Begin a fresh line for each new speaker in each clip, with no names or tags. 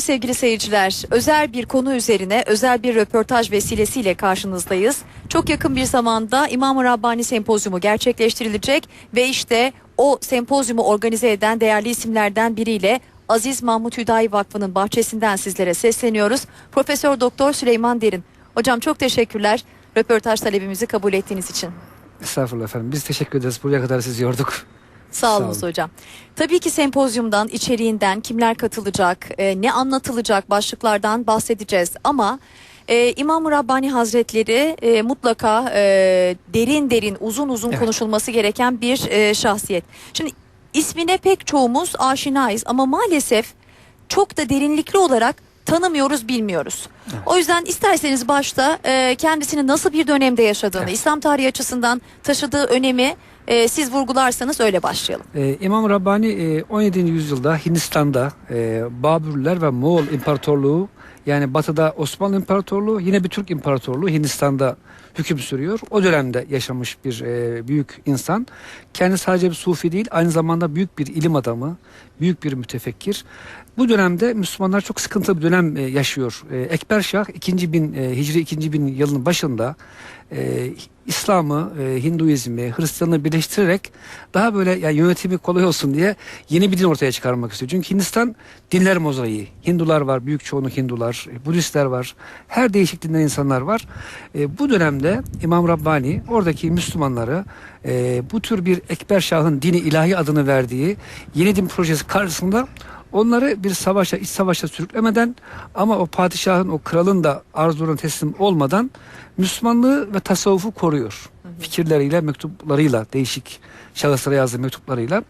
günler sevgili seyirciler. Özel bir konu üzerine özel bir röportaj vesilesiyle karşınızdayız. Çok yakın bir zamanda İmam-ı Rabbani Sempozyumu gerçekleştirilecek ve işte o sempozyumu organize eden değerli isimlerden biriyle Aziz Mahmut Hüdayi Vakfı'nın bahçesinden sizlere sesleniyoruz. Profesör Doktor Süleyman Derin. Hocam çok teşekkürler röportaj talebimizi kabul ettiğiniz için.
Estağfurullah efendim. Biz teşekkür ederiz. Buraya kadar sizi yorduk.
Sağ olun
Sağ olun.
hocam. Tabii ki sempozyumdan, içeriğinden, kimler katılacak, e, ne anlatılacak başlıklardan bahsedeceğiz. Ama e, İmam-ı Rabbani Hazretleri e, mutlaka e, derin derin, uzun uzun
Evet.
konuşulması gereken bir e, şahsiyet. Şimdi ismine pek çoğumuz aşinayız ama maalesef çok da derinlikli olarak tanımıyoruz, bilmiyoruz. O yüzden isterseniz başta e, kendisini nasıl bir dönemde yaşadığını,
Evet.
İslam tarihi açısından taşıdığı önemi e, siz vurgularsanız öyle başlayalım.
Ee, İmam Rabbani e, 17. yüzyılda Hindistan'da e, Babürler ve Moğol İmparatorluğu yani batıda Osmanlı İmparatorluğu yine bir Türk İmparatorluğu Hindistan'da hüküm sürüyor. O dönemde yaşamış bir e, büyük insan. Kendi sadece bir sufi değil aynı zamanda büyük bir ilim adamı, büyük bir mütefekkir. Bu dönemde Müslümanlar çok sıkıntılı bir dönem e, yaşıyor. E, Ekber Şah 2. bin e, Hicri 2. bin yılının başında e, İslam'ı, e, Hinduizmi, Hristiyanlığı birleştirerek daha böyle yani yönetimi kolay olsun diye yeni bir din ortaya çıkarmak istiyor. Çünkü Hindistan dinler mozaiği. Hindular var, büyük çoğunluk Hindular, e, Budistler var. Her değişik dinden insanlar var. E, bu dönemde İmam Rabbani oradaki Müslümanları e, bu tür bir Ekber Şah'ın dini ilahi adını verdiği yeni din projesi karşısında Onları bir savaşa, iç savaşa sürüklemeden ama o padişahın, o kralın da arzularına teslim olmadan Müslümanlığı ve tasavvufu koruyor. Fikirleriyle, mektuplarıyla, değişik şahıslara yazdığı mektuplarıyla.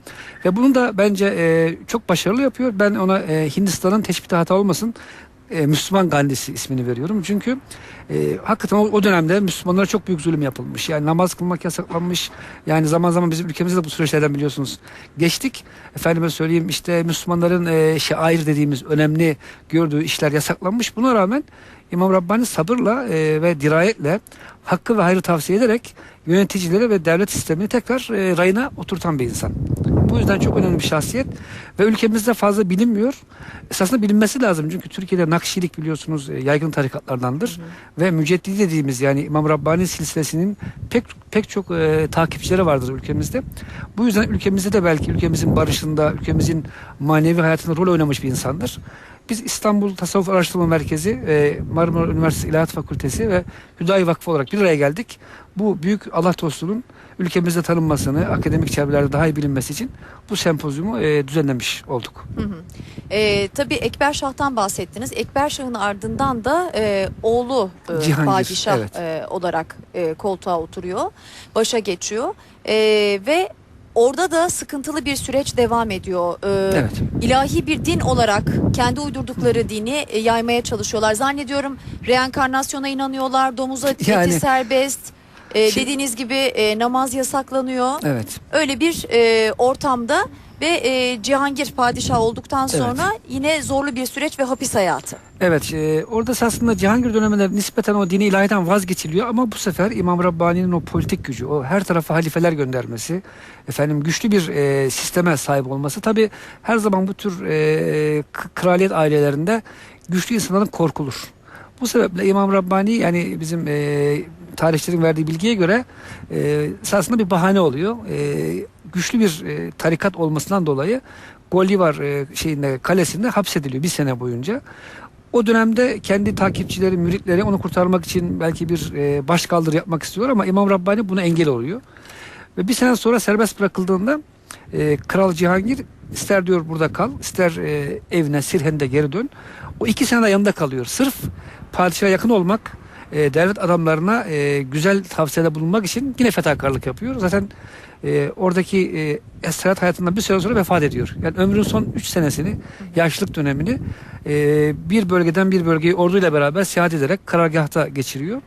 Ve bunu da bence e, çok başarılı yapıyor. Ben ona e, Hindistan'ın teşbihte hata olmasın e, Müslüman Gandhisi ismini veriyorum. Çünkü e, hakikaten o, o dönemde Müslümanlara çok büyük zulüm yapılmış. Yani namaz kılmak yasaklanmış. Yani zaman zaman bizim ülkemizde de bu süreçlerden biliyorsunuz geçtik. Efendime söyleyeyim işte Müslümanların e, şair dediğimiz önemli gördüğü işler yasaklanmış. Buna rağmen İmam Rabbani sabırla e, ve dirayetle hakkı ve hayrı tavsiye ederek yöneticilere ve devlet sistemini tekrar e, rayına oturtan bir insan. Bu yüzden çok önemli bir şahsiyet ve ülkemizde fazla bilinmiyor. Esasında bilinmesi lazım çünkü Türkiye'de Nakşilik biliyorsunuz e, yaygın tarikatlardandır ve Müceddidi dediğimiz yani İmam Rabbani silsilesinin pek pek çok e, takipçileri vardır ülkemizde. Bu yüzden ülkemizde de belki ülkemizin barışında, ülkemizin manevi hayatında rol oynamış bir insandır. Biz İstanbul Tasavvuf Araştırma Merkezi, e, Marmara Üniversitesi İlahiyat Fakültesi ve Hüdayi Vakfı olarak bir araya geldik. Bu büyük Allah dostluğunun ülkemizde tanınmasını, akademik çevrelerde daha iyi bilinmesi için bu sempozyumu e, düzenlemiş olduk.
Hı hı. Ee, tabii Ekber Şah'tan bahsettiniz. Ekber Şah'ın ardından da e, oğlu e,
Cihangir,
padişah
evet.
e, olarak e, koltuğa oturuyor. Başa geçiyor. E, ve orada da sıkıntılı bir süreç devam ediyor. E,
Evet.
İlahi bir din olarak kendi uydurdukları dini e, yaymaya çalışıyorlar. Zannediyorum reenkarnasyona inanıyorlar. Domuz eti
Yani-
serbest. E,
Şimdi-
dediğiniz gibi e, namaz yasaklanıyor.
Evet.
Öyle bir e, ortamda ve e, Cihangir padişah olduktan sonra yine zorlu bir süreç ve hapis hayatı.
Evet, e, orada aslında Cihangir döneminde nispeten o dini ilahiden vazgeçiliyor ama bu sefer İmam Rabbani'nin o politik gücü, o her tarafa halifeler göndermesi, efendim güçlü bir e, sisteme sahip olması tabi her zaman bu tür e, kraliyet ailelerinde güçlü insanların korkulur. Bu sebeple İmam Rabbani yani bizim e, tarihçilerin verdiği bilgiye göre e, esasında bir bahane oluyor. E, güçlü bir e, tarikat olmasından dolayı Gollivar e, şeyinde kalesinde hapsediliyor bir sene boyunca. O dönemde kendi takipçileri, müritleri onu kurtarmak için belki bir e, başkaldırı yapmak istiyorlar ama İmam Rabbani buna engel oluyor. Ve bir sene sonra serbest bırakıldığında e, Kral Cihangir ister diyor burada kal, ister e, evine Sirhen'de geri dön. O iki sene de yanında kalıyor. Sırf padişaha yakın olmak, e, devlet adamlarına e, güzel tavsiyede bulunmak için yine fedakarlık yapıyor. Zaten e, oradaki e, estirahat hayatından bir süre sonra vefat ediyor. Yani ömrün son 3 senesini, yaşlılık dönemini e, bir bölgeden bir bölgeye orduyla beraber seyahat ederek karargahta geçiriyor.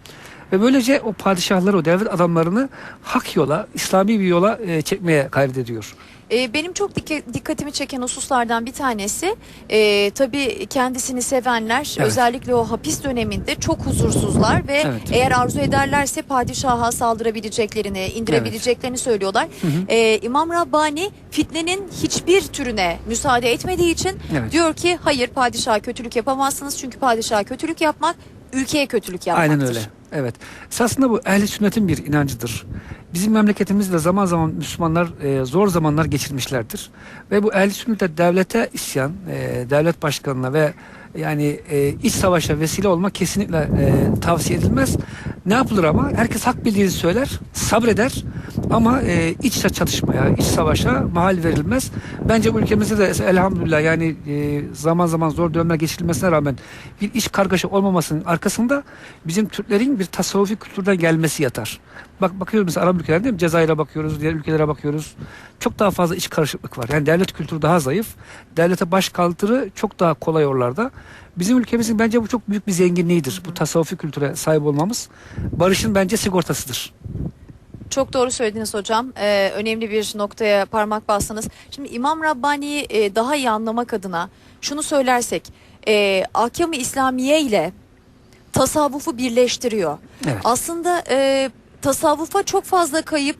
Ve böylece o padişahları, o devlet adamlarını hak yola, İslami bir yola e, çekmeye gayret ediyor.
Ee, benim çok dikka- dikkatimi çeken hususlardan bir tanesi e, tabii kendisini sevenler
Evet.
özellikle o hapis döneminde çok huzursuzlar ve
Evet.
eğer arzu ederlerse padişaha saldırabileceklerini, indirebileceklerini söylüyorlar. Ee, İmam Rabbani fitnenin hiçbir türüne müsaade etmediği için
Evet.
diyor ki hayır padişaha kötülük yapamazsınız çünkü padişaha kötülük yapmak ülkeye kötülük yapmaktır.
Aynen öyle. Evet. Esasında bu ehli sünnetin bir inancıdır. Bizim memleketimizde zaman zaman Müslümanlar e, zor zamanlar geçirmişlerdir. Ve bu ehli sünnete devlete isyan, e, devlet başkanına ve yani e, iç savaşa vesile olmak kesinlikle e, tavsiye edilmez. Ne yapılır ama? Herkes hak bildiğini söyler, sabreder ama e, iç çatışmaya, iç savaşa mahal verilmez. Bence bu ülkemizde de elhamdülillah yani e, zaman zaman zor dönemler geçirilmesine rağmen bir iç kargaşa olmamasının arkasında bizim Türklerin bir tasavvufi kültürden gelmesi yatar. Bak bakıyoruz mesela Arap ülkelerinde değil mi? Cezayir'e bakıyoruz, diğer ülkelere bakıyoruz. Çok daha fazla iç karışıklık var. Yani devlet kültürü daha zayıf. Devlete baş kaldırı çok daha kolay oralarda. Bizim ülkemizin bence bu çok büyük bir zenginliğidir. Bu tasavvufi kültüre sahip olmamız. Barışın bence sigortasıdır.
Çok doğru söylediniz hocam. Ee, önemli bir noktaya parmak bastınız. Şimdi İmam Rabbani'yi e, daha iyi anlamak adına şunu söylersek, e, ahkam-ı İslamiye ile tasavvufu birleştiriyor.
Evet.
Aslında e, tasavvufa çok fazla kayıp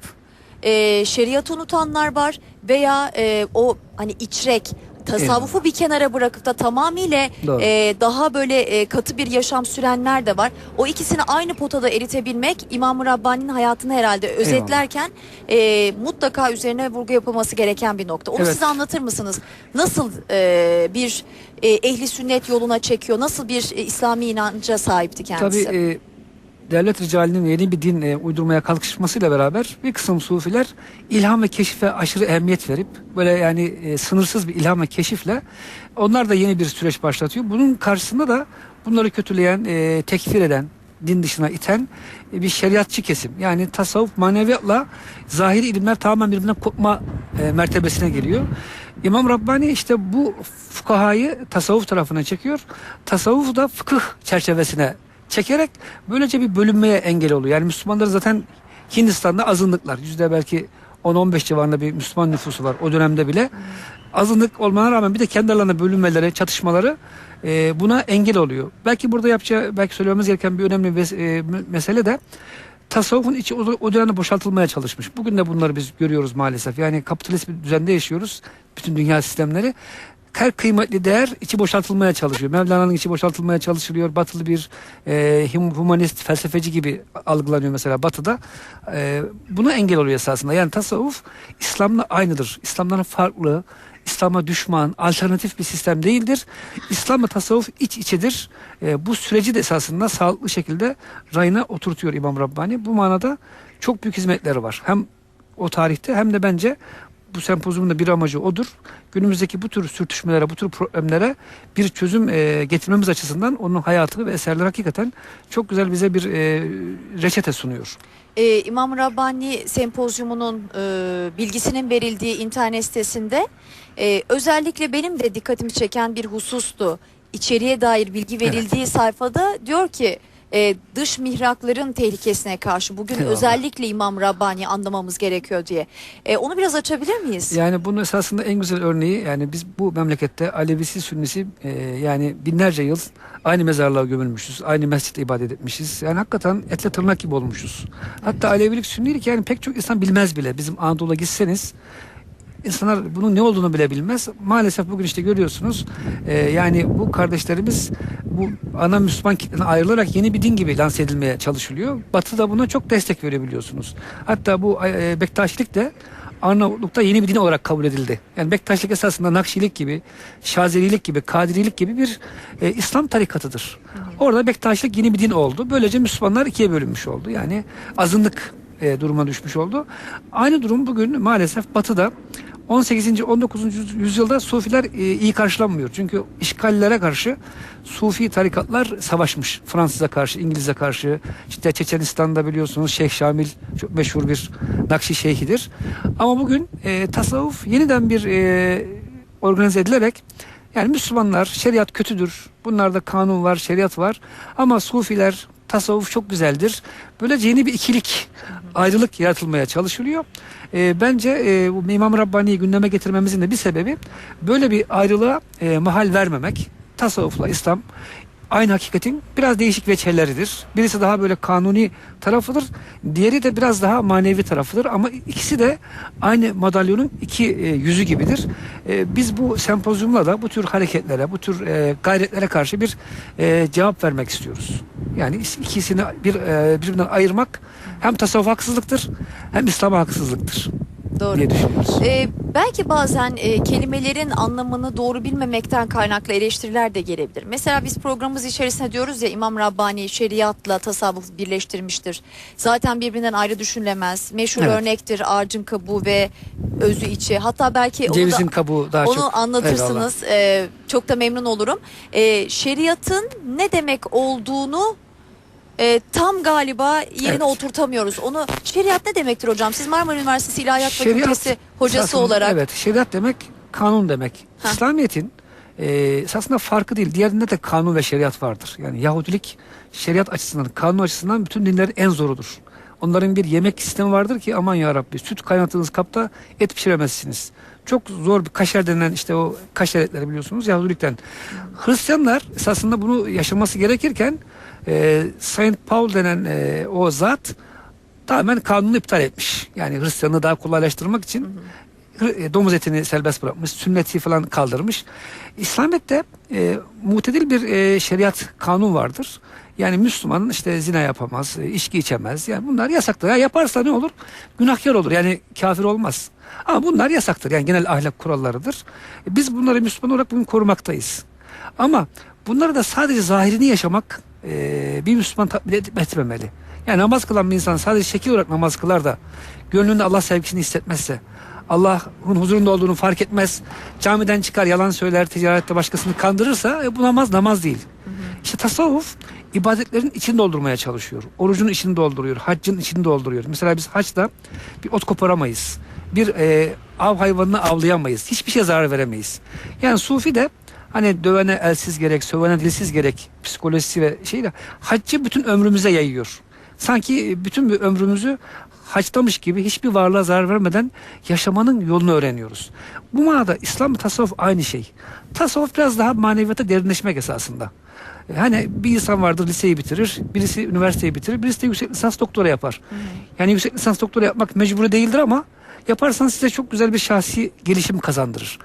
e, şeriatı unutanlar var veya e, o hani içrek tasavvufu bir kenara bırakıp da tamamıyla
Doğru.
e, daha böyle e, katı bir yaşam sürenler de var. O ikisini aynı potada eritebilmek İmam-ı Rabbani'nin hayatını herhalde özetlerken e, mutlaka üzerine vurgu yapılması gereken bir nokta. Onu
Evet.
size anlatır mısınız? Nasıl e, bir e, ehli sünnet yoluna çekiyor? Nasıl bir e, İslami inanca sahipti kendisi?
Tabii e, devlet ricalinin yeni bir din e, uydurmaya kalkışmasıyla beraber bir kısım sufiler ilham ve keşife aşırı ehemmiyet verip böyle yani e, sınırsız bir ilham ve keşifle onlar da yeni bir süreç başlatıyor. Bunun karşısında da bunları kötüleyen, e, tekfir eden, din dışına iten e, bir şeriatçı kesim. Yani tasavvuf maneviyatla zahiri ilimler tamamen birbirinden kopma e, mertebesine geliyor. İmam Rabbani işte bu fukahayı tasavvuf tarafına çekiyor. Tasavvufu da fıkıh çerçevesine çekerek böylece bir bölünmeye engel oluyor. Yani Müslümanlar zaten Hindistan'da azınlıklar. Yüzde belki 10-15 civarında bir Müslüman nüfusu var o dönemde bile. Azınlık olmana rağmen bir de kendi aralarında bölünmeleri, çatışmaları e, buna engel oluyor. Belki burada yapacağı, belki söylememiz gereken bir önemli ves- e, me- mesele de tasavvufun içi o dönemde boşaltılmaya çalışmış. Bugün de bunları biz görüyoruz maalesef. Yani kapitalist bir düzende yaşıyoruz. Bütün dünya sistemleri. Her kıymetli değer içi boşaltılmaya çalışıyor. Mevlana'nın içi boşaltılmaya çalışılıyor. Batılı bir e, hum- humanist, felsefeci gibi algılanıyor mesela Batı'da. E, buna engel oluyor esasında. Yani tasavvuf İslam'la aynıdır. İslam'dan farklı, İslam'a düşman, alternatif bir sistem değildir. İslam'la tasavvuf iç içedir. E, bu süreci de esasında sağlıklı şekilde rayına oturtuyor İmam Rabbani. Bu manada çok büyük hizmetleri var. Hem o tarihte hem de bence bu sempozyumun da bir amacı odur. Günümüzdeki bu tür sürtüşmelere, bu tür problemlere bir çözüm e, getirmemiz açısından onun hayatı ve eserleri hakikaten çok güzel bize bir e, reçete sunuyor.
Ee, İmam Rabbani sempozyumunun e, bilgisinin verildiği internet sitesinde e, özellikle benim de dikkatimi çeken bir husustu. İçeriye dair bilgi verildiği sayfada diyor ki e, dış mihrakların tehlikesine karşı bugün
Eyvallah.
özellikle İmam Rabbani anlamamız gerekiyor diye. E, onu biraz açabilir miyiz?
Yani bunun esasında en güzel örneği yani biz bu memlekette Alevisi Sünnisi e, yani binlerce yıl aynı mezarlığa gömülmüşüz. Aynı mescitte ibadet etmişiz. Yani hakikaten etle tırnak gibi olmuşuz. Hatta Alevilik Sünnilik yani pek çok insan bilmez bile. Bizim Anadolu'ya gitseniz insanlar bunun ne olduğunu bile bilmez. Maalesef bugün işte görüyorsunuz e, yani bu kardeşlerimiz bu ana Müslüman kitleden ayrılarak yeni bir din gibi lanse edilmeye çalışılıyor. Batı da buna çok destek veriyor biliyorsunuz. Hatta bu e, Bektaşilik de Arnavutluk'ta yeni bir din olarak kabul edildi. Yani Bektaşilik esasında Nakşilik gibi, Şazelilik gibi, Kadirilik gibi bir e, İslam tarikatıdır. Orada Bektaşilik yeni bir din oldu. Böylece Müslümanlar ikiye bölünmüş oldu. Yani azınlık e, duruma düşmüş oldu. Aynı durum bugün maalesef Batı'da 18. 19. yüz- yüzyılda Sufiler e, iyi karşılanmıyor. Çünkü işgallere karşı Sufi tarikatlar savaşmış. Fransız'a karşı, İngiliz'e karşı. İşte Çeçenistan'da biliyorsunuz Şeyh Şamil çok meşhur bir Nakşi şeyhidir. Ama bugün e, tasavvuf yeniden bir e, organize edilerek yani Müslümanlar şeriat kötüdür. Bunlarda kanun var, şeriat var. Ama Sufiler tasavvuf çok güzeldir. Böylece yeni bir ikilik, ayrılık yaratılmaya çalışılıyor. E, bence e, bu İmam Rabbani'yi gündeme getirmemizin de bir sebebi böyle bir ayrılığa e, mahal vermemek. Tasavvufla İslam aynı hakikatin biraz değişik veçeleridir. Birisi daha böyle kanuni tarafıdır. Diğeri de biraz daha manevi tarafıdır. Ama ikisi de aynı madalyonun iki e, yüzü gibidir. E, biz bu sempozyumla da bu tür hareketlere, bu tür e, gayretlere karşı bir e, cevap vermek istiyoruz. Yani is- ikisini bir e, birbirinden ayırmak hem tasavvuf haksızlıktır hem İslam'a haksızlıktır
Doğru.
diye düşünüyoruz.
Ee, belki bazen e, kelimelerin anlamını doğru bilmemekten kaynaklı eleştiriler de gelebilir. Mesela biz programımız içerisinde diyoruz ya İmam Rabbani şeriatla tasavvuf birleştirmiştir. Zaten birbirinden ayrı düşünülemez. Meşhur
Evet.
örnektir ağacın kabuğu ve özü içi. Hatta belki onu da-
kabuğu daha
onu
çok. Eyvallah.
anlatırsınız. Ee, çok da memnun olurum. Ee, şeriatın ne demek olduğunu e, tam galiba yerine
Evet.
oturtamıyoruz. Onu şeriat ne demektir hocam? Siz Marmara Üniversitesi İlahiyat
Şeriat
Fakültesi hocası
esasında-
olarak
Evet şeriat demek kanun demek.
Ha.
İslamiyet'in e, esasında farkı değil. Diğerinde de kanun ve şeriat vardır. Yani Yahudilik şeriat açısından, kanun açısından bütün dinlerin en zorudur. Onların bir yemek sistemi vardır ki aman ya Rabbi süt kaynattığınız kapta et pişiremezsiniz. Çok zor bir kaşer denilen işte o kaşer etleri biliyorsunuz Yahudilikten. Hristiyanlar esasında bunu yaşaması gerekirken e, Saint Paul denen e, o zat tamamen kanunu iptal etmiş. Yani Hristiyanlığı daha kolaylaştırmak için e, domuz etini serbest bırakmış, sünneti falan kaldırmış. İslamiyet'te e, mutedil bir e, şeriat kanun vardır. Yani Müslüman işte zina yapamaz, e, içki içemez. Yani bunlar yasaktır. Ya yaparsa ne olur? Günahkar olur. Yani kafir olmaz. Ama bunlar yasaktır. Yani genel ahlak kurallarıdır. E, Biz bunları Müslüman olarak bugün korumaktayız. Ama bunları da sadece zahirini yaşamak e, bir Müslüman tatmin etmemeli. Yani namaz kılan bir insan sadece şekil olarak namaz kılar da gönlünde Allah sevgisini hissetmezse Allah'ın huzurunda olduğunu fark etmez. Camiden çıkar yalan söyler ticarette başkasını kandırırsa e, bu namaz namaz değil. İşte tasavvuf ibadetlerin içini doldurmaya çalışıyor. Orucun içini dolduruyor. Haccın içini dolduruyor. Mesela biz haçta bir ot koparamayız. Bir e, av hayvanını avlayamayız. Hiçbir şeye zarar veremeyiz. Yani sufi de hani dövene elsiz gerek, sövene dilsiz gerek psikolojisi ve şeyle haccı bütün ömrümüze yayıyor. Sanki bütün bir ömrümüzü haçlamış gibi hiçbir varlığa zarar vermeden yaşamanın yolunu öğreniyoruz. Bu manada İslam tasavvuf aynı şey. Tasavvuf biraz daha maneviyata derinleşmek esasında. E, Hani bir insan vardır liseyi bitirir, birisi üniversiteyi bitirir, birisi de yüksek lisans doktora yapar. Yani yüksek lisans doktora yapmak mecburi değildir ama yaparsanız size çok güzel bir şahsi gelişim kazandırır.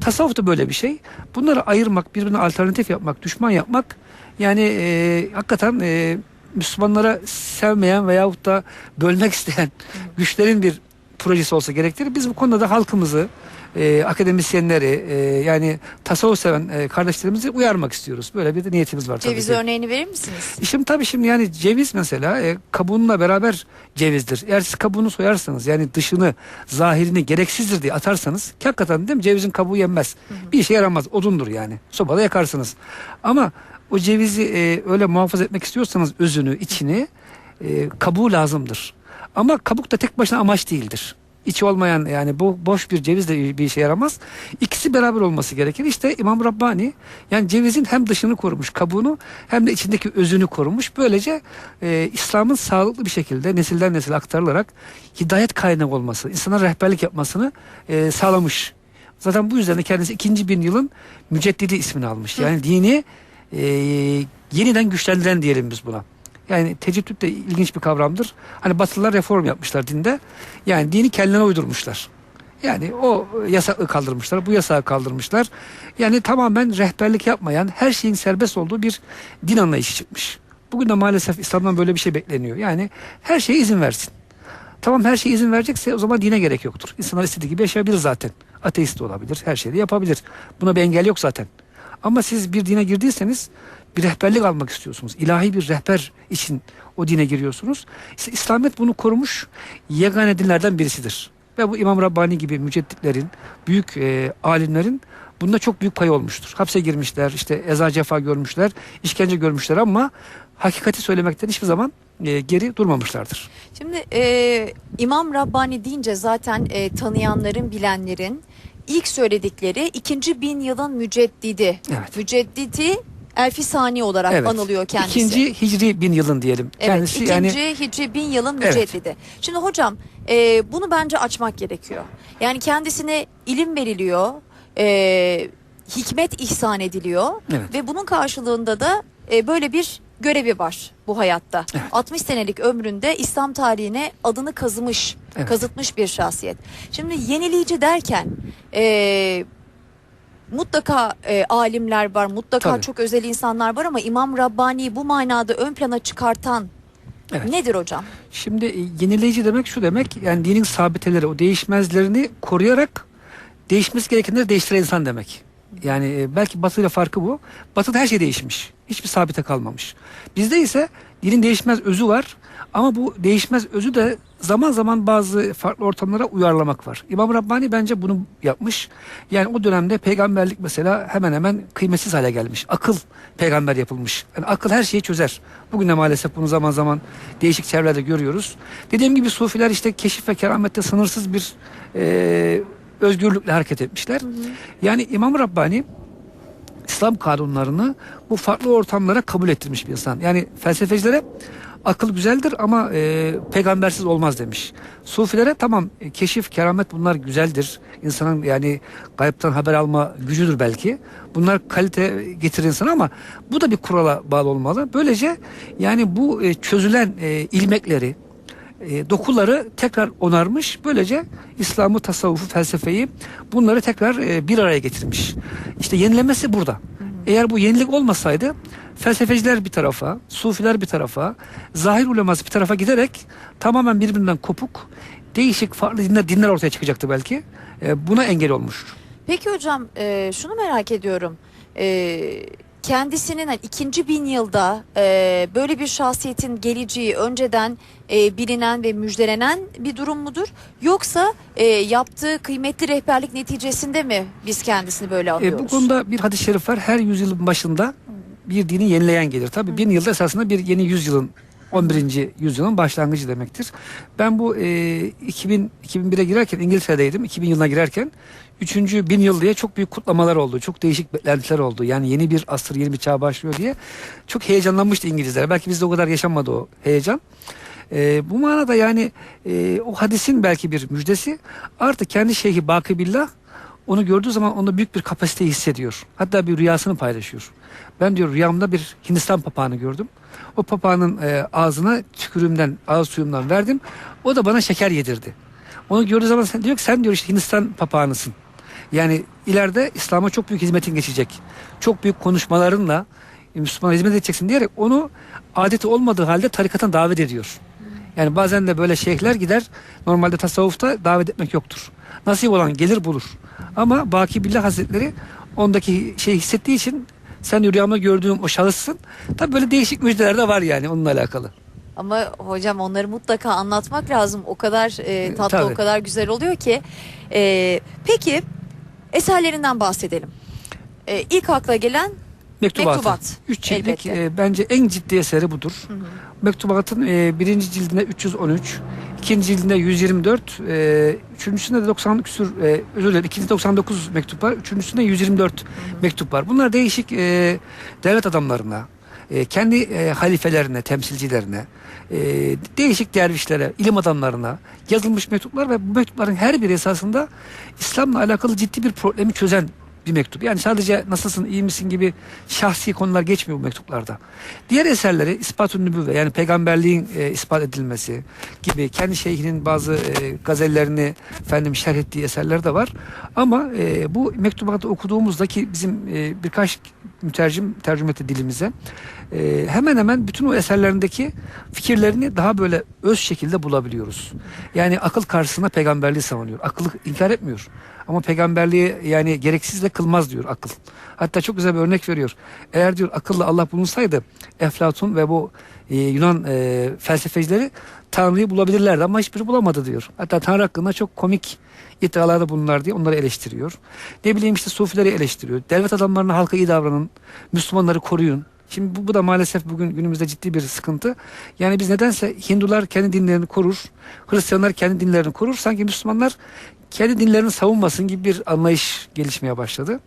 Tasavvuf da böyle bir şey. Bunları ayırmak, birbirine alternatif yapmak, düşman yapmak yani e, hakikaten e, Müslümanlara sevmeyen veyahut da bölmek isteyen güçlerin bir projesi olsa gerektirir. Biz bu konuda da halkımızı, e, akademisyenleri, e, yani tasavvuf seven e, kardeşlerimizi uyarmak istiyoruz. Böyle bir de niyetimiz var tabii
ceviz
ki.
örneğini verir misiniz?
Şimdi tabii şimdi yani ceviz mesela e, kabuğunla beraber cevizdir. Eğer siz kabuğunu soyarsanız yani dışını, zahirini gereksizdir diye atarsanız ki hakikaten değil mi cevizin kabuğu yenmez. Bir işe yaramaz. Odundur yani. Sobada yakarsınız. Ama o cevizi e, öyle muhafaza etmek istiyorsanız özünü, içini e, kabuğu lazımdır. Ama kabuk da tek başına amaç değildir. İçi olmayan yani bu boş bir ceviz de bir işe yaramaz. İkisi beraber olması gerekir. İşte İmam Rabbani yani cevizin hem dışını korumuş, kabuğunu hem de içindeki özünü korumuş. Böylece e, İslam'ın sağlıklı bir şekilde nesilden nesile aktarılarak hidayet kaynağı olması, insana rehberlik yapmasını e, sağlamış. Zaten bu yüzden de kendisi ikinci bin yılın müceddidi ismini almış. Yani dini e, yeniden güçlendiren diyelim biz buna. Yani teceddüt de ilginç bir kavramdır. Hani Batılılar reform yapmışlar dinde. Yani dini kendine uydurmuşlar. Yani o yasağı kaldırmışlar, bu yasağı kaldırmışlar. Yani tamamen rehberlik yapmayan, her şeyin serbest olduğu bir din anlayışı çıkmış. Bugün de maalesef İslam'dan böyle bir şey bekleniyor. Yani her şeye izin versin. Tamam her şeye izin verecekse o zaman dine gerek yoktur. İnsanlar istediği gibi yaşayabilir zaten. Ateist de olabilir, her şeyi de yapabilir. Buna bir engel yok zaten. Ama siz bir dine girdiyseniz bir rehberlik almak istiyorsunuz. İlahi bir rehber için o dine giriyorsunuz. İşte İslamiyet bunu korumuş yegane dinlerden birisidir. Ve bu İmam Rabbani gibi mücedditlerin, büyük e, alimlerin bunda çok büyük payı olmuştur. Hapse girmişler, işte eza cefa görmüşler, işkence görmüşler ama hakikati söylemekten hiçbir zaman e, geri durmamışlardır.
Şimdi e, İmam Rabbani deyince zaten e, tanıyanların, bilenlerin ilk söyledikleri ikinci bin yılın müceddidi.
Evet.
Müceddidi Elfi Sani olarak
Evet.
anılıyor kendisi.
İkinci Hicri bin yılın diyelim.
Evet,
Kendisi
ikinci
yani
Hicri bin yılın
Evet.
müceddidi. Şimdi hocam e, bunu bence açmak gerekiyor. Yani kendisine ilim veriliyor, e, hikmet ihsan ediliyor
Evet.
ve bunun karşılığında da e, böyle bir görevi var bu hayatta. 60 senelik ömründe İslam tarihine adını kazımış,
Evet.
kazıtmış bir şahsiyet. Şimdi yenileyici derken e, mutlaka e, alimler var, mutlaka
Tabii.
çok özel insanlar var ama İmam Rabbani bu manada ön plana çıkartan
Evet.
nedir hocam?
Şimdi e, yenileyici demek şu demek yani dinin sabiteleri o değişmezlerini koruyarak değişmesi gerekenleri değiştiren insan demek. Yani e, belki Batı ile farkı bu. Batı'da her şey değişmiş. Hiçbir sabite kalmamış. Bizde ise dinin değişmez özü var. Ama bu değişmez özü de zaman zaman bazı farklı ortamlara uyarlamak var. İmam Rabbani bence bunu yapmış. Yani o dönemde peygamberlik mesela hemen hemen kıymetsiz hale gelmiş. Akıl peygamber yapılmış. Yani akıl her şeyi çözer. Bugün de maalesef bunu zaman zaman değişik çevrelerde görüyoruz. Dediğim gibi sufiler işte keşif ve keramette sınırsız bir e, özgürlükle hareket etmişler. Yani İmam Rabbani İslam kanunlarını bu farklı ortamlara kabul ettirmiş bir insan. Yani felsefecilere akıl güzeldir ama e, peygambersiz olmaz demiş. Sufilere tamam e, keşif, keramet bunlar güzeldir. İnsanın yani gayipten haber alma gücüdür belki. Bunlar kalite getirir insana ama bu da bir kurala bağlı olmalı. Böylece yani bu e, çözülen e, ilmekleri, e, dokuları tekrar onarmış. Böylece İslam'ı, tasavvufu, felsefeyi bunları tekrar e, bir araya getirmiş. İşte yenilemesi burada. Eğer bu yenilik olmasaydı felsefeciler bir tarafa, sufiler bir tarafa, zahir uleması bir tarafa giderek tamamen birbirinden kopuk, değişik farklı dinler, dinler ortaya çıkacaktı belki. E, buna engel olmuştur.
Peki hocam e, şunu merak ediyorum. E, kendisinin hani ikinci bin yılda e, böyle bir şahsiyetin geleceği önceden e, bilinen ve müjdelenen bir durum mudur? Yoksa e, yaptığı kıymetli rehberlik neticesinde mi biz kendisini böyle
E,
anlıyoruz?
bu konuda bir hadis-i şerif var. Her yüzyılın başında bir dini yenileyen gelir. Tabi bin yılda esasında bir yeni yüzyılın 11. yüzyılın başlangıcı demektir. Ben bu e, 2000 2001'e girerken İngiltere'deydim. 2000 yılına girerken 3. bin yıl diye çok büyük kutlamalar oldu. Çok değişik beklentiler oldu. Yani yeni bir asır, yeni bir çağ başlıyor diye. Çok heyecanlanmıştı İngilizler. Belki bizde o kadar yaşanmadı o heyecan. E, bu manada yani e, o hadisin belki bir müjdesi artık kendi şeyhi Bakı Billah onu gördüğü zaman onda büyük bir kapasiteyi hissediyor. Hatta bir rüyasını paylaşıyor. Ben diyor rüyamda bir Hindistan papağanı gördüm. O papağanın e, ağzına tükürüğümden, ağız suyumdan verdim. O da bana şeker yedirdi. Onu gördüğü zaman sen diyor ki sen diyor işte Hindistan papağanısın. Yani ileride İslam'a çok büyük hizmetin geçecek. Çok büyük konuşmalarınla e, Müslümana hizmet edeceksin diyerek onu adeti olmadığı halde tarikatına davet ediyor. Yani bazen de böyle şeyhler gider. Normalde tasavvufta davet etmek yoktur. Nasip olan gelir bulur. Ama Baki Billah Hazretleri ondaki şeyi hissettiği için sen rüyamda gördüğüm o şahıssın. Tabi böyle değişik müjdeler de var yani onunla alakalı.
Ama hocam onları mutlaka anlatmak lazım. O kadar e, tatlı,
tabii.
o kadar güzel oluyor ki. E, peki eserlerinden bahsedelim. E, ilk akla gelen
Mektubatı.
Mektubat,
Üç ciltlik e, bence en ciddi eseri budur. Mektubatın e, birinci cildinde 313, ikinci cildinde 124, e, üçüncüsünde de 90 küsur, e, özür dilerim, ikinci 99 mektup var, üçüncüsünde 124 mektup var. Bunlar değişik e, devlet adamlarına, e, kendi e, halifelerine, temsilcilerine, e, değişik dervişlere, ilim adamlarına yazılmış mektuplar ve bu mektupların her biri esasında İslam'la alakalı ciddi bir problemi çözen bir mektup. Yani sadece nasılsın, iyi misin gibi şahsi konular geçmiyor bu mektuplarda. Diğer eserleri ispat-ı nübüvve yani peygamberliğin e, ispat edilmesi gibi kendi şeyhinin bazı e, gazellerini efendim şerh ettiği eserler de var. Ama e, bu mektubatı okuduğumuzdaki bizim e, birkaç mütercim tercüme etti dilimize e, hemen hemen bütün o eserlerindeki fikirlerini daha böyle öz şekilde bulabiliyoruz. Yani akıl karşısında peygamberliği savunuyor. Akıllı inkar etmiyor. Ama peygamberliği yani gereksiz de kılmaz diyor akıl. Hatta çok güzel bir örnek veriyor. Eğer diyor akılla Allah bulunsaydı Eflatun ve bu e, Yunan e, felsefecileri Tanrı'yı bulabilirlerdi ama hiçbiri bulamadı diyor. Hatta Tanrı hakkında çok komik iddialarda bunlar diye onları eleştiriyor. Ne bileyim işte sufileri eleştiriyor. Devlet adamlarına halka iyi davranın. Müslümanları koruyun. Şimdi bu, bu da maalesef bugün günümüzde ciddi bir sıkıntı. Yani biz nedense Hindular kendi dinlerini korur. Hristiyanlar kendi dinlerini korur. Sanki Müslümanlar kendi dinlerini savunmasın gibi bir anlayış gelişmeye başladı.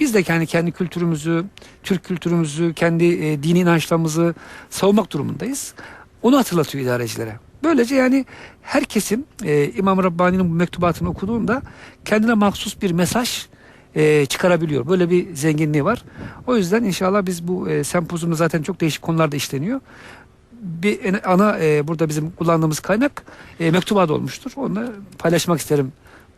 Biz de kendi kendi kültürümüzü, Türk kültürümüzü, kendi e, dini inançlarımızı savunmak durumundayız. Onu hatırlatıyor idarecilere. Böylece yani her kesim e, İmam Rabbani'nin bu mektubatını okuduğunda kendine mahsus bir mesaj e, çıkarabiliyor. Böyle bir zenginliği var. O yüzden inşallah biz bu e, sempozyumda zaten çok değişik konularda işleniyor. Bir ana e, burada bizim kullandığımız kaynak e, mektubat olmuştur. Onu paylaşmak isterim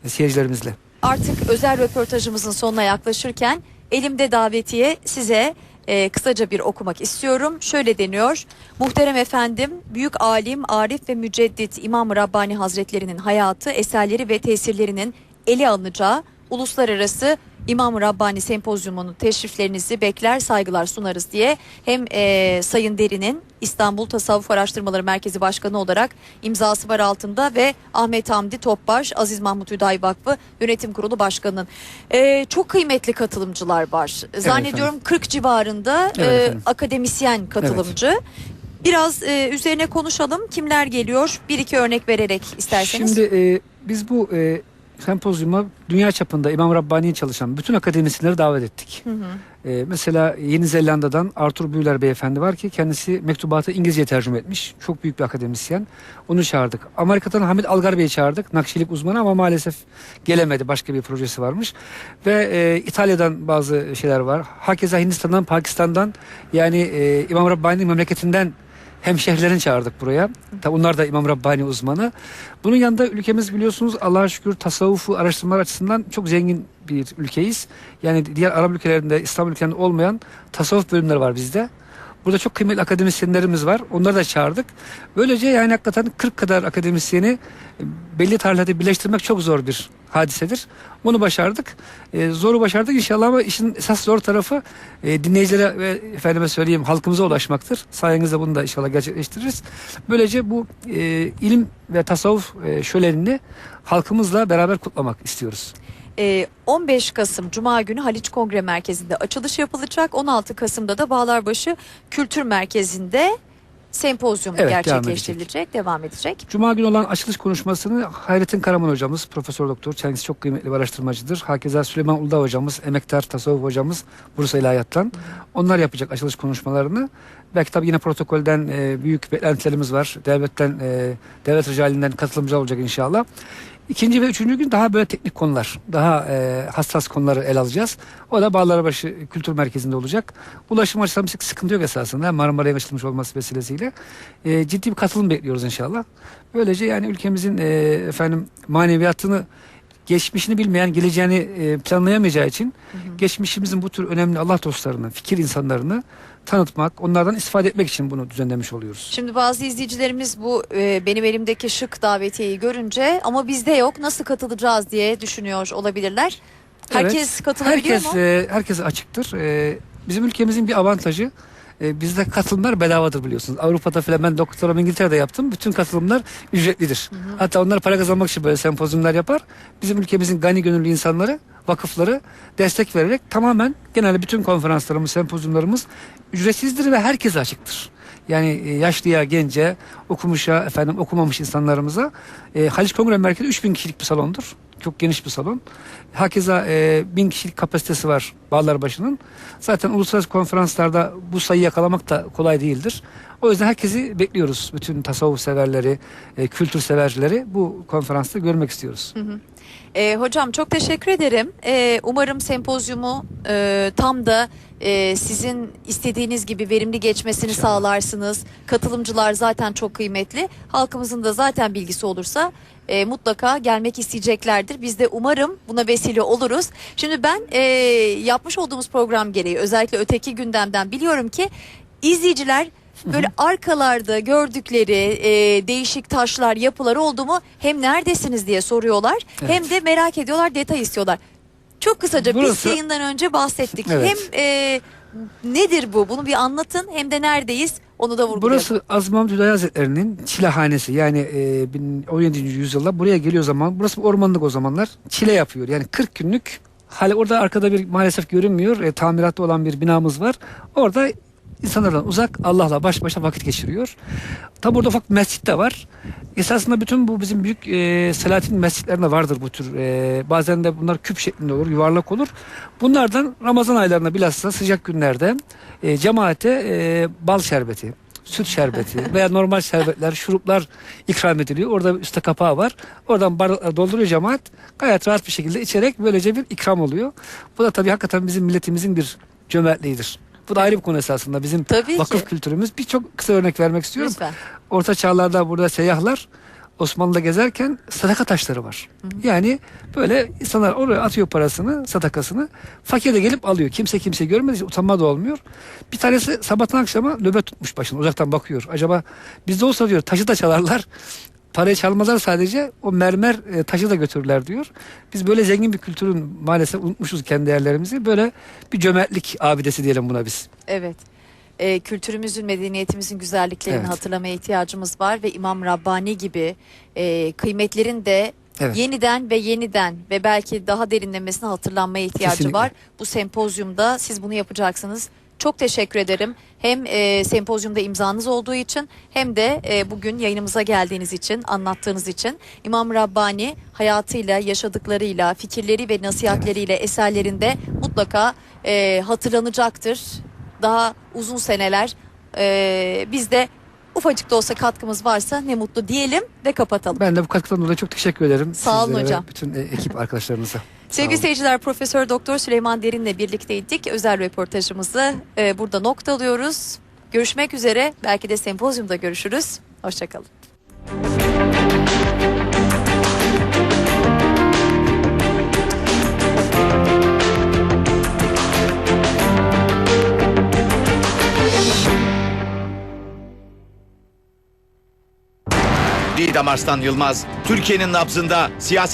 seyircilerimizle.
Artık özel röportajımızın sonuna yaklaşırken elimde davetiye size e, kısaca bir okumak istiyorum. Şöyle deniyor. Muhterem efendim, büyük alim, arif ve müceddit İmam-ı Rabbani Hazretlerinin hayatı, eserleri ve tesirlerinin ele alınacağı uluslararası İmam-ı Rabbani Sempozyumu'nun teşriflerinizi bekler saygılar sunarız diye hem e, Sayın Derin'in İstanbul Tasavvuf Araştırmaları Merkezi Başkanı olarak imzası var altında ve Ahmet Hamdi Topbaş Aziz Mahmut Hüdayi Vakfı Yönetim Kurulu Başkanı'nın E, çok kıymetli katılımcılar var. Zannediyorum 40 civarında
Evet
e,
efendim.
akademisyen katılımcı. Biraz e, üzerine konuşalım. Kimler geliyor? Bir iki örnek vererek isterseniz.
Şimdi e, biz bu e, sempozyuma dünya çapında İmam Rabbani'ye çalışan bütün akademisyenleri davet ettik.
Hı hı.
E, mesela Yeni Zelanda'dan Arthur Büyüler beyefendi var ki kendisi mektubatı İngilizceye tercüme etmiş. Çok büyük bir akademisyen. Onu çağırdık. Amerika'dan Hamit Algar Bey'i çağırdık. Nakşilik uzmanı ama maalesef gelemedi. Başka bir projesi varmış. Ve e, İtalya'dan bazı şeyler var. Hakeza Hindistan'dan, Pakistan'dan yani e, İmam Rabbani'nin memleketinden hemşehrilerini çağırdık buraya. Tabi onlar da İmam Rabbani uzmanı. Bunun yanında ülkemiz biliyorsunuz Allah'a şükür tasavvufu araştırmalar açısından çok zengin bir ülkeyiz. Yani diğer Arap ülkelerinde, İslam ülkelerinde olmayan tasavvuf bölümleri var bizde. Burada çok kıymetli akademisyenlerimiz var. Onları da çağırdık. Böylece yani hakikaten 40 kadar akademisyeni e, belli tarihlerde birleştirmek çok zor bir hadisedir. Bunu başardık. E, zoru başardık inşallah ama işin esas zor tarafı e, dinleyicilere ve efendime söyleyeyim halkımıza ulaşmaktır. Sayenizde bunu da inşallah gerçekleştiririz. Böylece bu e, ilim ve tasavvuf e, şölenini halkımızla beraber kutlamak istiyoruz.
Ee, 15 Kasım Cuma günü Haliç Kongre Merkezi'nde açılış yapılacak. 16 Kasım'da da Bağlarbaşı Kültür Merkezi'nde sempozyum
Evet, devam
gerçekleştirilecek, devam edecek.
Cuma günü olan açılış konuşmasını Hayrettin Karaman hocamız, Profesör Doktor, kendisi çok kıymetli bir araştırmacıdır. Hakeza Süleyman Uludağ hocamız, emektar tasavvuf hocamız Bursa İlahiyat'tan. Onlar yapacak açılış konuşmalarını. Belki tabii yine protokolden e, büyük beklentilerimiz var. Devletten, e, devlet ricalinden katılımcı olacak inşallah. İkinci ve üçüncü gün daha böyle teknik konular, daha e, hassas konuları ele alacağız. O da Bağlarbaşı Kültür Merkezi'nde olacak. Ulaşım açısından bir sıkıntı yok esasında. Marmara'ya açılmış olması vesilesiyle. E, ciddi bir katılım bekliyoruz inşallah. Böylece yani ülkemizin e, efendim maneviyatını geçmişini bilmeyen, geleceğini e, planlayamayacağı için geçmişimizin bu tür önemli Allah dostlarını, fikir insanlarını tanıtmak, onlardan istifade etmek için bunu düzenlemiş oluyoruz.
Şimdi bazı izleyicilerimiz bu e, benim elimdeki şık davetiyeyi görünce ama bizde yok nasıl katılacağız diye düşünüyor olabilirler. Herkes
Evet.
katılabiliyor
herkes,
mu?
e, herkes açıktır. E, bizim ülkemizin bir avantajı e, bizde katılımlar bedavadır biliyorsunuz. Avrupa'da falan ben doktoramı İngiltere'de yaptım. Bütün katılımlar ücretlidir. Hatta onlar para kazanmak için böyle sempozyumlar yapar. Bizim ülkemizin gani gönüllü insanları, vakıfları destek vererek tamamen genelde bütün konferanslarımız, sempozyumlarımız ücretsizdir ve herkese açıktır. Yani e, yaşlıya, gence, okumuşa, efendim okumamış insanlarımıza e, Haliç Kongre Merkezi 3000 kişilik bir salondur. Çok geniş bir salon. Hakeza e, 1000 kişilik kapasitesi var Bağlarbaşı'nın. Zaten uluslararası konferanslarda bu sayıyı yakalamak da kolay değildir. O yüzden herkesi bekliyoruz. Bütün tasavvuf severleri, e, kültür severleri bu konferansta görmek istiyoruz.
E, hocam çok teşekkür ederim. E, umarım sempozyumu e, tam da e, sizin istediğiniz gibi verimli geçmesini
İnşallah.
sağlarsınız. Katılımcılar zaten çok kıymetli. Halkımızın da zaten bilgisi olursa e, mutlaka gelmek isteyeceklerdir. Biz de umarım buna vesile oluruz. Şimdi ben e, yapmış olduğumuz program gereği özellikle öteki gündemden biliyorum ki izleyiciler böyle arkalarda gördükleri e, değişik taşlar, yapılar oldu mu hem neredesiniz diye soruyorlar
Evet.
hem de merak ediyorlar, detay istiyorlar. Çok kısaca biz
Burası-
yayından önce bahsettik.
Evet.
Hem e, nedir bu? Bunu bir anlatın hem de neredeyiz onu da vurgulayalım.
Burası Aziz Mahmut Hüdayi Hazretleri'nin çilehanesi. Yani e, bin- 17. yüzyılda buraya geliyor zaman. Burası bir ormanlık o zamanlar. Çile yapıyor. Yani 40 günlük. Hali orada arkada bir maalesef görünmüyor. E, tamiratta olan bir binamız var. Orada insanlardan uzak Allah'la baş başa vakit geçiriyor. Tabi burada ufak bir mescit de var. Esasında bütün bu bizim büyük e, Selahattin mescitlerinde vardır bu tür. E, bazen de bunlar küp şeklinde olur, yuvarlak olur. Bunlardan Ramazan aylarında bilhassa sıcak günlerde e, cemaate e, bal şerbeti, süt şerbeti veya normal şerbetler, şuruplar ikram ediliyor. Orada üstte kapağı var. Oradan bardaklar dolduruyor cemaat. Gayet rahat bir şekilde içerek böylece bir ikram oluyor. Bu da tabii hakikaten bizim milletimizin bir cömertliğidir. Bu da ayrı bir konu esasında. Bizim
Tabii
vakıf
ki.
kültürümüz. Birçok kısa örnek vermek istiyorum.
Lütfen.
Orta çağlarda burada seyyahlar Osmanlı'da gezerken sadaka taşları var. Yani böyle insanlar oraya atıyor parasını, sadakasını. Fakir de gelip alıyor. Kimse kimse görmediği için utanma da olmuyor. Bir tanesi sabahtan akşama nöbet tutmuş başına. Uzaktan bakıyor. Acaba bizde olsa diyor taşı da çalarlar. Parayı çalmazlar sadece o mermer e, taşı da götürürler diyor. Biz böyle zengin bir kültürün maalesef unutmuşuz kendi değerlerimizi. Böyle bir cömertlik abidesi diyelim buna biz.
Evet. Ee, kültürümüzün, medeniyetimizin güzelliklerini
Evet.
hatırlamaya ihtiyacımız var ve İmam Rabbani gibi e, kıymetlerin de
Evet.
yeniden ve yeniden ve belki daha derinlemesine hatırlanmaya ihtiyacı
Kesinlikle.
var. Bu sempozyumda siz bunu yapacaksınız. Çok teşekkür ederim. Hem e, sempozyumda imzanız olduğu için hem de e, bugün yayınımıza geldiğiniz için, anlattığınız için İmam Rabbani hayatıyla, yaşadıklarıyla, fikirleri ve nasihatleriyle eserlerinde mutlaka e, hatırlanacaktır. Daha uzun seneler e, biz de ufacık da olsa katkımız varsa ne mutlu diyelim ve kapatalım.
Ben de bu katkıdan dolayı çok teşekkür ederim.
Sağ olun
sizlere ve
hocam.
Bütün e, ekip arkadaşlarınıza.
Sevgili seyirciler Profesör Doktor Süleyman Derin'le birlikteydik. Özel röportajımızı e, burada noktalıyoruz. Görüşmek üzere. Belki de sempozyumda görüşürüz. Hoşçakalın.
Didem Arslan Yılmaz, Türkiye'nin nabzında siyasi